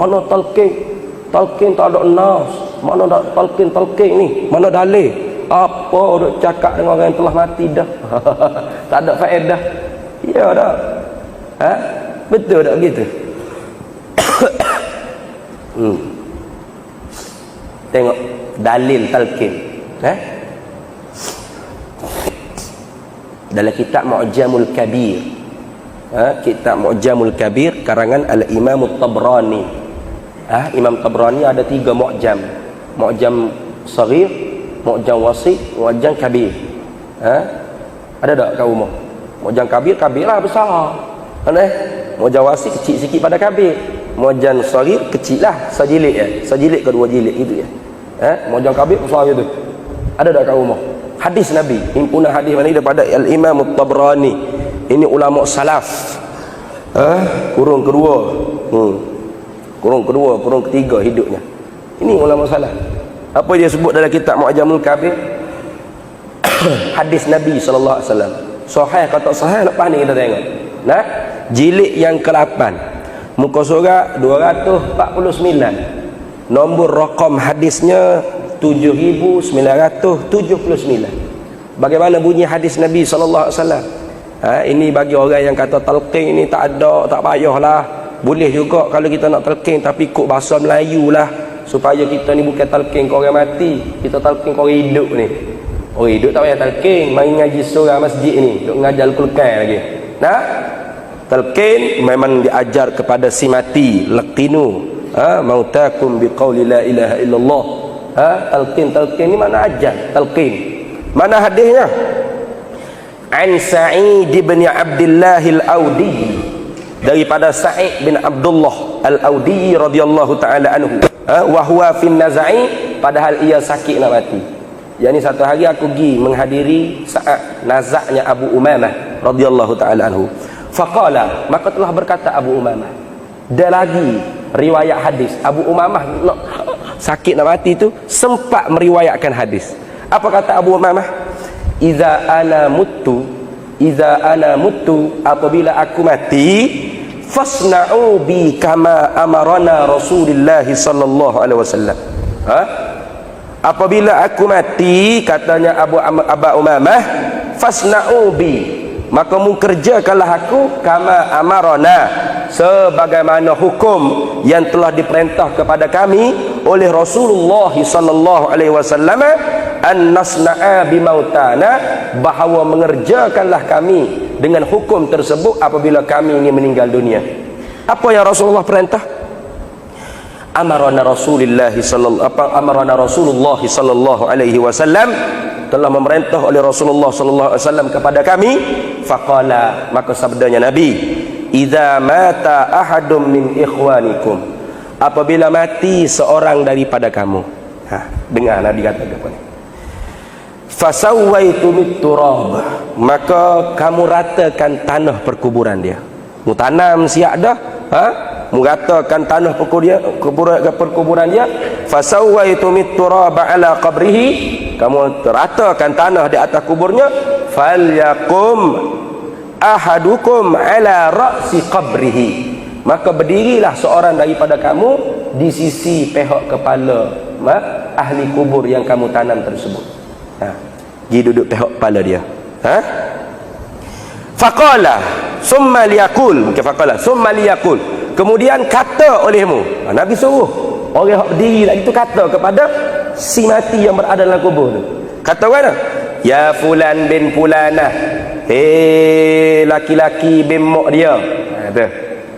mana talqin? Talqin tak ada nas. Mana tak talqin talqin ni? Mana dalil? Apa duk cakap dengan orang yang telah mati dah? Tak ada faedah ya dah ha? Betul tak begitu? Hmm. tengok dalil talqin. Eh dalam kitab Mu'jamul Kabir. Ha, kitab Mu'jamul Kabir karangan Al-Imam Tabrani ha, Imam Tabrani ada tiga Mu'jam. Mu'jam Sarir Mu'jam Wasi Mu'jam Kabir. Ha? ada tak kat rumah? Mu'jam Kabir, Kabir lah besar. Kan eh? Mu'jam Wasi kecil sikit pada Kabir. Mu'jam Sarir kecil lah sajilid ya sajilid ke dua jilid gitu ya ha? Mu'jam Kabir besar gitu. Ada tak kat rumah? Hadis Nabi. Himpunan hadis mana daripada Al-Imam Tabrani. Ini ulama salaf. Ha? kurung kedua. Hmm. Kurung kedua kurung ketiga hidupnya. Ini ulama salaf apa dia sebut dalam kitab Mu'jamul Kabir? Hadis Nabi wasallam. Sahih kata sahih nak pandai kita tengok. Nah jilid yang ke-8 muka surat 249 nombor rakam hadisnya 7979 bagaimana bunyi hadis Nabi wasallam? Ha, ini bagi orang yang kata talqin ini tak ada tak payahlah boleh juga kalau kita nak talqin tapi ikut bahasa Melayu lah. Supaya kita ni bukan talqin ke orang mati kita talqin ke orang hidup ni. Orang hidup tak payah talqin mari ngaji surah masjid ni duk ngajar Al-Quran lagi. Nah talqin memang diajar kepada si mati laqinu. Ha mautakum biqauli la ilaha illallah. Ha talqin talqin ni mana ajar talqin mana hadisnya? An sa'id bin abdullah al-audi daripada sa'id bin abdullah al-audi radhiyallahu taala anhu. Ha? Wa huwa fi nazai padahal ia sakit nak mati. Yang ni satu hari aku pergi menghadiri saat nazaknya Abu Umamah radhiyallahu taala anhu. Faqala maka telah berkata Abu Umamah dia lagi riwayat hadis. Abu Umamah nak sakit nak mati tu sempat meriwayatkan hadis. Apa kata Abu Umamah? Iza ana mutu iza ana mutu apabila aku mati fasna'u bi kama amarana Rasulullah sallallahu alaihi wasallam. Ha? Apabila aku mati katanya Abu Abu Umamah fasna'u bi. Maka mu kerjakanlah aku kama amarana. Sebagaimana hukum yang telah diperintah kepada kami oleh Rasulullah sallallahu alaihi wasallam an nasna'a bimautana bahawa mengerjakanlah kami dengan hukum tersebut apabila kami ini meninggal dunia. Apa yang Rasulullah perintah? Amarana Rasulullah sallallahu apa amarana Rasulullah sallallahu alaihi wasallam telah memerintah oleh Rasulullah sallallahu alaihi wasallam kepada kami. Faqala maka sabdanya nabi idza mata ahadum min ikhwanikum. Apabila mati seorang daripada kamu. Ha dengar nabi kata apa ni fasawaitu turab maka kamu ratakan tanah perkuburan dia. Mu tanam siap dah ha? Mu ratakan tanah perkuburan perkuburan dia. Fasawaitu turab ala qabrihi. Kamu ratakan tanah di atas kuburnya. Falyakum ahadukum ala ra'si qabrihi. Maka berdirilah seorang daripada kamu di sisi pihak kepala ma, ahli kubur yang kamu tanam tersebut ha. Pergi duduk pihak kepala dia. Ha? Faqala summa liyakul. Mungkin faqala summa liyakul. Kemudian kata olehmu. Ha, nabi suruh. Orang yang berdiri lagi tu kata kepada si mati yang berada dalam kubur tu. Kata mana ya fulan bin fulanah hei laki-laki bin mak dia. Ha, tu.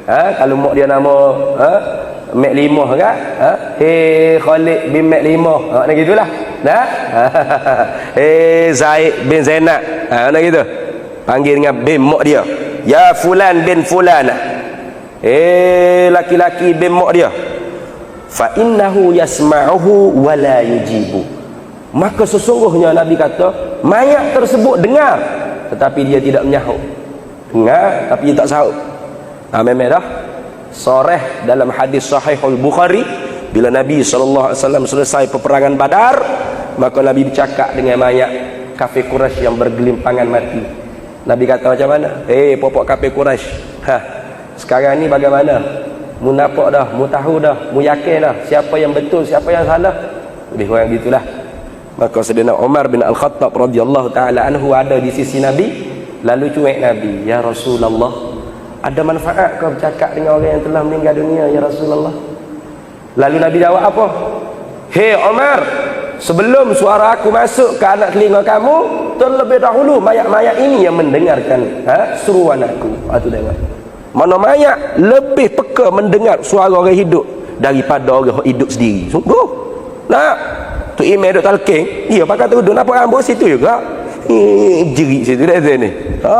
Ha, kalau mak dia nama ha, Mek Limah kan ha? hei Khalid bin Mek Limah. Ha, nak gitulah nah hei Zaid bin Zainab. Ha, nak gitu panggil dengan bin mak dia. Ya fulan bin fulanah hei laki-laki bin mak dia. Fa innahu yasma'uhu wa la yujibu. Maka sesungguhnya nabi kata mayat tersebut dengar tetapi dia tidak menyahut. Dengar tapi dia tak sahut. Ha memang dah. Soreh dalam hadis sahihul bukhari bila nabi wasallam selesai peperangan badar maka nabi bercakap dengan mayat kafir quraisy yang bergelimpangan mati. Nabi kata macam mana? Eh hey, popok kafir quraisy ha sekarang ni bagaimana? Mu nampak dah mu tahu dah mu yakin dah siapa yang betul siapa yang salah. Lebih kurang gitulah. Maka sedina Umar bin Al-Khattab radhiyallahu taala anhu ada di sisi Nabi lalu cuek Nabi ya Rasulullah ada manfaat kau bercakap dengan orang yang telah meninggal dunia ya Rasulullah lalu Nabi jawab apa hei Umar sebelum suara aku masuk ke anak telinga kamu terlebih dahulu mayat-mayat ini yang mendengarkan ha, seruan aku itu dengar mana mayat lebih peka mendengar suara orang hidup daripada orang hidup sendiri. Sungguh. Nak tu email duk talking, dia pakai tudung apa rambut situ juga. Jerit situ dah ni. Ha.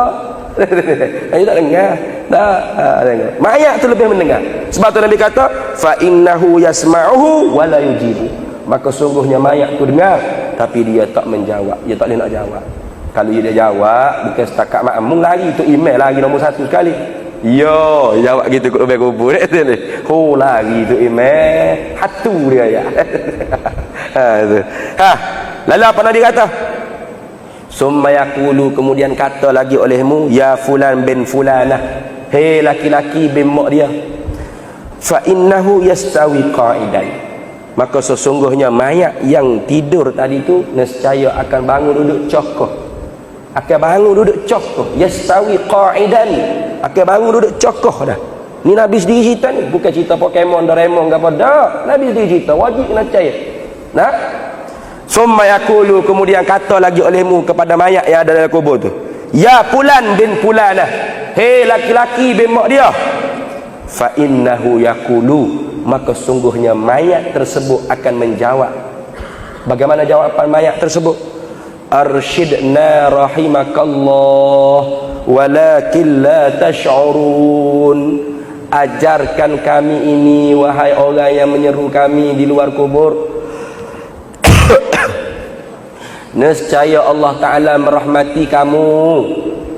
Dia tak dengar. Tak ha, dengar. Mayat tu lebih mendengar. Sebab tu Nabi kata, fa innahu yasma'uhu wa la yujibu. Maka sungguhnya mayat tu dengar tapi dia tak menjawab. Dia tak boleh nak jawab. Kalau dia jawab, bukan setakat makmum lagi tu email lagi nombor satu sekali. Yo, jawab gitu kat lebih kubur ni. Ho lagi tu imam. Hatu dia ya. ha. Ha. Lalu apa Nabi kata? Summa yaqulu kemudian kata lagi olehmu ya fulan bin fulanah. Hei laki-laki bin mak dia. Fa innahu yastawi qa'idan. Maka sesungguhnya mayat yang tidur tadi tu nescaya akan bangun duduk cokoh. Akan bangun duduk cokoh. Yastawi qa'idan akan bangun duduk cokoh dah ni Nabi sendiri cerita ni bukan cerita Pokemon Doraemon ke apa dah Nabi sendiri cerita wajib kena percaya nah summa yakulu kemudian kata lagi olehmu kepada mayat yang ada dalam kubur tu ya pulan bin pulanah hei laki-laki bin mak dia. Fa innahu yakulu maka sungguhnya mayat tersebut akan menjawab. Bagaimana jawapan mayat tersebut? Arsyidna rahimakallah walakin la tash'urun. Ajarkan kami ini wahai orang yang menyeru kami di luar kubur nescaya Allah Ta'ala merahmati kamu.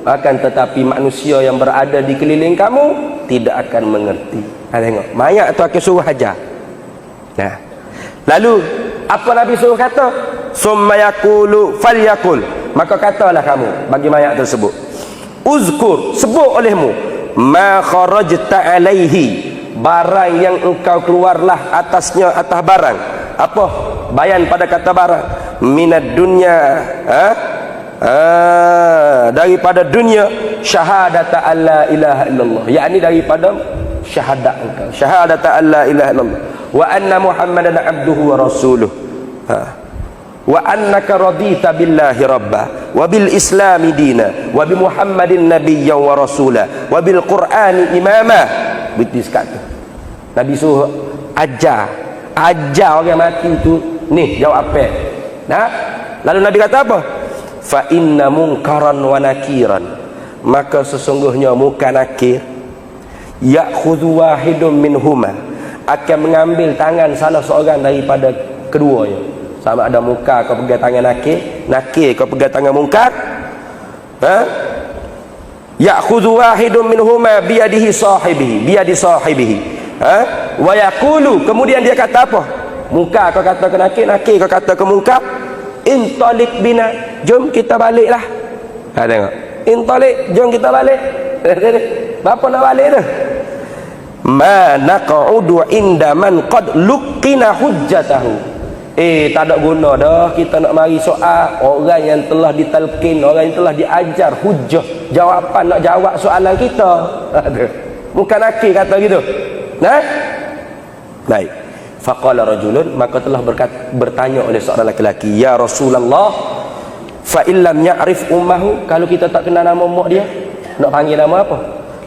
Akan tetapi manusia yang berada di keliling kamu tidak akan mengerti. Ha, tengok. Mayat tu akan suruh hajar. Nah. lalu apa Nabi suruh kata? Summa yakulu fal yakul maka katalah kamu bagi mayat tersebut. Uzkur sebut olehmu. Ma kharajta alaihi. Barang yang engkau keluarlah atasnya atas barang. Apa bayan pada kata barang minad dunya ha? ha? Daripada dunia syahadata alla ilaha illallah. Yakni daripada syahadat engkau. Syahadata alla ilaha illallah. Wa anna muhammadan abduhu wa rasuluh. Ha? Wa annaka radita billahi rabba wa bil islami dina wa bi muhammadin nabiyyan wa rasula wa bil qur'ani imama. Betul sekali nabi suruh ajar. Ajar orang mati tu ni jawab apa? Nah lalu nabi kata apa? Fa inna munkaran wa nakiran. Maka sesungguhnya muka nakir ya'khudhu wahidun minhuma akan mengambil tangan salah seorang daripada keduanya. Sama ada muka kau pegang tangan nakir nakir kau pegang tangan munkar ha? Ya'khudhu wahidun minhuma biyadihi sahibihi biyadi sahibihi. Ha? Wa yaqulu kemudian dia kata apa muka kau kata ke nakir nakir kau kata ke munkar intalik bina jom kita baliklah ha tengok intalik jom kita balik Bapa nak balik tu ma naq'udu inda man qad luqina hujjatahu Eh tak ada guna dah kita nak mari soal orang yang telah ditalkin, orang yang telah diajar hujah jawapan nak jawab soalan kita. Bukan nakir kata gitu. Nah? Baik. Faqala rajulun maka telah berkata, bertanya oleh seorang lelaki, "Ya Rasulullah, fa illam ya'rif ummahu, kalau kita tak kenal nama mak dia, nak panggil nama apa?"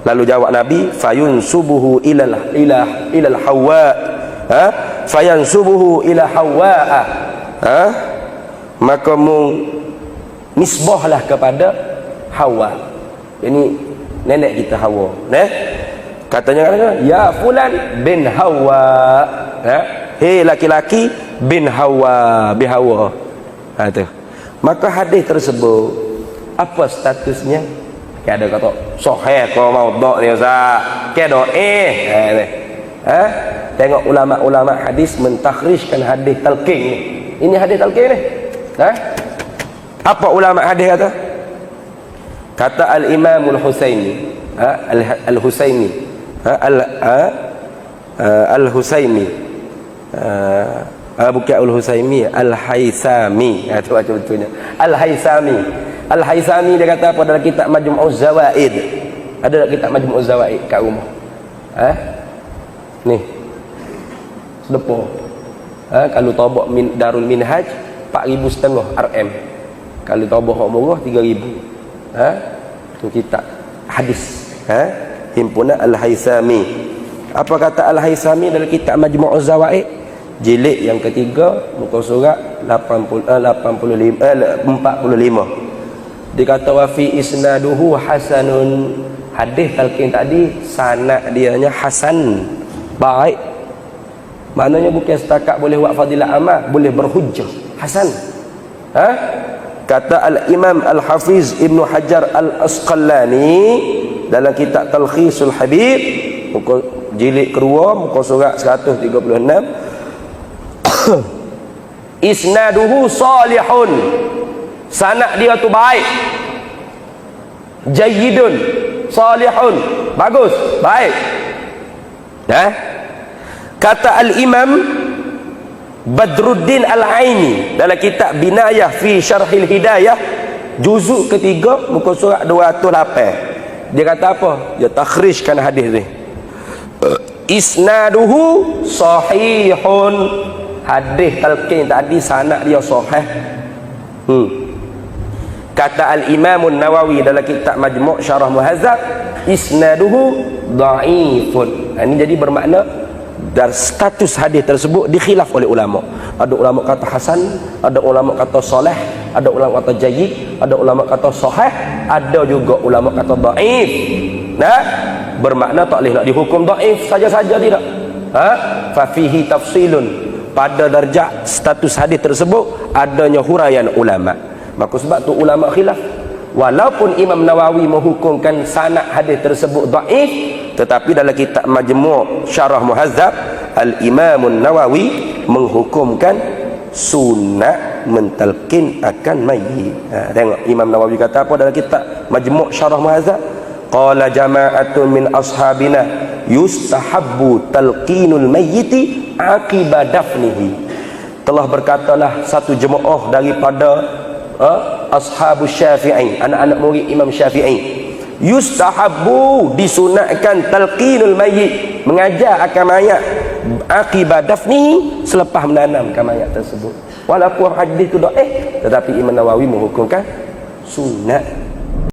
Lalu jawab Nabi, "Fayun subuhu ilal ilah ilal hawa." Ha? fayansubuhu ila hawa'a ha maka mu nisbahlah kepada hawa ini nenek kita hawa eh katanya katanya ya fulan bin hawa ha hei laki-laki bin hawa bi hawa ha tu maka hadis tersebut apa statusnya ada kata sahih kau mau dok ni ustaz ke do eh ha Tengok ulama-ulama hadis mentakhrijkan hadis talqin ni. Ini hadis talqin ni. Ha? Apa ulama hadis kata? Kata Al-Imam Al-Husaini, ha? Al-Husaini, ha? Al ha? Uh, Al-Husaimi uh, uh, bukan Al-Husaimi Al-Haisami itu macam betulnya. Al-Haisami Al-Haisami dia kata apa? Dalam kitab Majmu'uz Zawaid. Ada dalam kitab Majmu'uz Zawaid kat rumah? Ha? ni. Sedepur ha? kalau tabak min, Darul Minhaj 4,000 setengah RM kalau tabak orang murah 3,000 ha? tu kitab hadis. Ha? himpunan Al-Haisami apa kata Al-Haisami dalam kitab Majmu'uz Zawaid? Jilid yang ketiga muka surat 80 eh, 85 eh, 45 dia kata wa fi isnaduhu hasanun. Hadis talqin tadi sanad dianya hasan baik. Maknanya bukan setakat boleh buat fadilah amal boleh berhujjah hasan. Ha? Kata al-imam al-hafiz ibnu hajar al-asqalani dalam kitab talkhisul habib muka jilid kedua muka surat 136 isnaduhu salihun. Sanak dia tu baik. Jayyidun salihun. Bagus baik. Eh kata al-imam Badruddin Al-Aini dalam kitab Binayah fi Syarhil Hidayah juzuk ketiga muka surat 208 dia kata apa? Dia takhrijkan hadis ni isnaduhu sahihun. Hadis talqin tadi sanad dia sahih. Hmm. kata al-imam nawawi dalam kitab majmu' syarah muhazzab isnaduhu dhaifun ini jadi bermakna dan status hadis tersebut dikhilaf oleh ulama. Ada ulama kata hasan ada ulama kata soleh ada ulama kata jayyid ada ulama kata sahih ada juga ulama kata dhaif nah bermakna tak boleh nak dihukum dhaif saja-saja tidak. Ha? Fa fihi tafsilun. Pada darjah status hadis tersebut adanya huraian ulama. Maka sebab tu ulama khilaf. Walaupun Imam Nawawi menghukumkan sanad hadis tersebut daif tetapi dalam kitab Majmu' Syarah Muhazzab Al-Imam Nawawi menghukumkan sunat mentalkin akan mayit. Ha, tengok Imam Nawawi kata apa dalam kitab Majmu' Syarah Muhazzab qala jama'atun min ashabina yustahabbu talqinul mayyiti akiba dafnihi. Telah berkatalah satu jemaah daripada uh, ashabu syafi'i anak-anak murid imam syafi'i yustahabu disunatkan talqinul mayyit mengajar akan mayat akiba dafnihi selepas menanamkan mayat tersebut. Walaupun hadis itu eh tetapi imam nawawi menghukumkan sunat